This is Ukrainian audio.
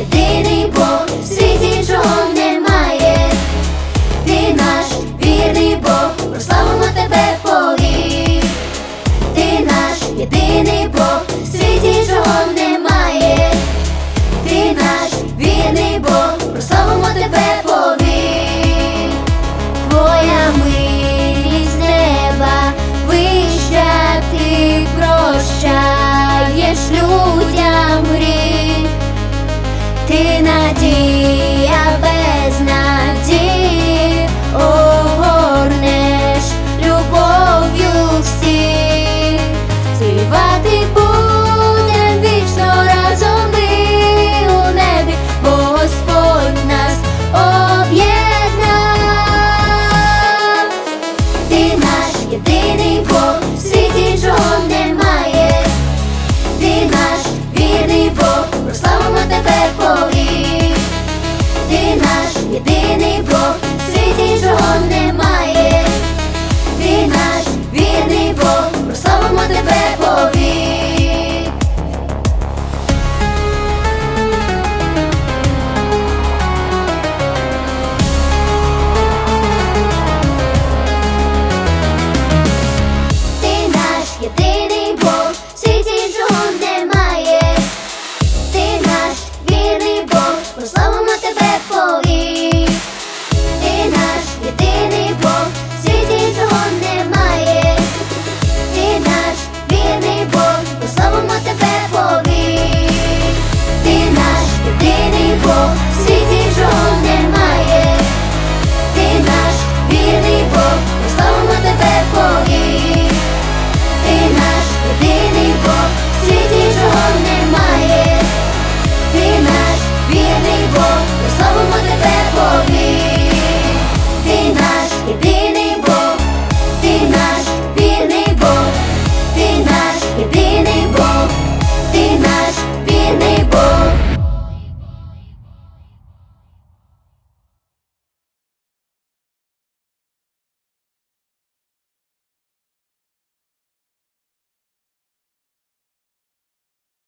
єдиний Бог, всі зі в світі чого немає, ти наш вірний Бог, прославимо тебе повік, ти наш єдиний.